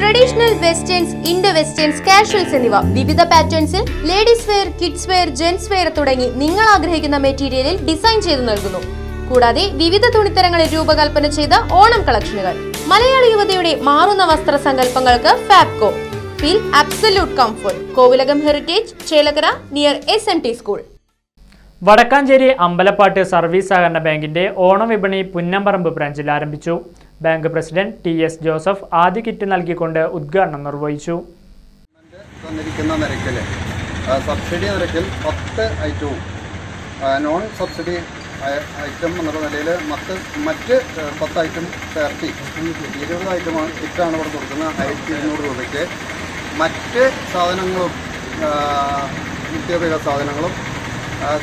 Traditional westerns Indo westerns casuals എന്നിവ. വിവിധ പാറ്റേൺസിൽ ladies wear kids wear gents wear തുടങ്ങി നിങ്ങൾ ആഗ്രഹിക്കുന്ന മെറ്റീരിയലിൽ ഡിസൈൻ ചെയ്തു നൽകുന്നു. കൂടാതെ വിവിധ തുണിത്തരങ്ങളിൽ രൂപകൽപ്പന ചെയ്ത ഓണം കളക്ഷനുകൾ. മലയാളി യുവതയുടെ മാറുന്ന വസ്ത്ര സങ്കല്പങ്ങൾക്ക് Fabco feel absolute comfort Kovilakam Heritage Chelakkara near S N T school Vadakkanchery Ambalappattu service സഹകരണ ബാങ്കിന്റെ ഓണം വിപണി പുന്നമ്പറമ്പ് ബ്രാഞ്ചിൽ ആരംഭിച്ചു. Bank president T S Joseph ആദ്യ കിറ്റ് നൽകിക്കൊണ്ട് ഉദ്ഘാടനം നിർവഹിച്ചു. തന്നിരിക്കുന്ന നിരക്കിൽ സബ്സിഡി നിരക്കിൽ പത്ത് ഐറ്റവും നോൺ സബ്സിഡി ഐറ്റം എന്നുള്ള നിലയിൽ മറ്റ് മറ്റ് പത്ത് ഐറ്റം ചേർത്തി. ഇരുപത് ഐറ്റമാണ് കിറ്റാണ് ഇവിടെ കൊടുക്കുന്നത് ആയിരത്തി ഇരുന്നൂറ് രൂപയ്ക്ക്. മറ്റ് സാധനങ്ങളും നിത്യോപയോഗ സാധനങ്ങളും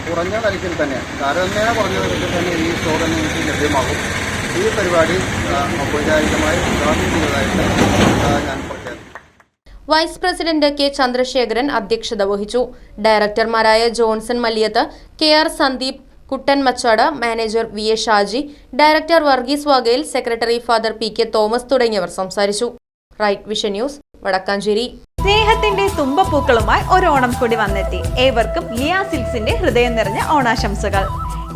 കുറഞ്ഞ നിരക്കിൽ തന്നെ. താരതമ്യേന കുറഞ്ഞ നിരക്കിൽ തന്നെ ഈ സ്റ്റോറിൽ ലഭ്യമാകും. ഈ പരിപാടി ഔപചാരികമായി ഉദ്ഘാടനം ചെയ്തതായിട്ട് ഞാൻ വൈസ് പ്രസിഡന്റ് കെ ചന്ദ്രശേഖരൻ അധ്യക്ഷത വഹിച്ചു. ഡയറക്ടർമാരായ Johnson Malliyath K R Sandeep Kuttan Machad manager V A Shaji director Varghese Vagel secretary father P K Thomas തുടങ്ങിയവർ സംസാരിച്ചു. Right Vision News Vadakkanchery. സ്നേഹത്തിന്റെ തുമ്പപ്പൂക്കളുമായി ഒരു ഓണം കൂടി വന്നെത്തി. ഏവർക്കും ലിയാ സിൽസിന്റെ ഹൃദയം നിറഞ്ഞ ഓണാശംസകൾ.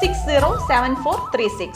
six zero seven four three six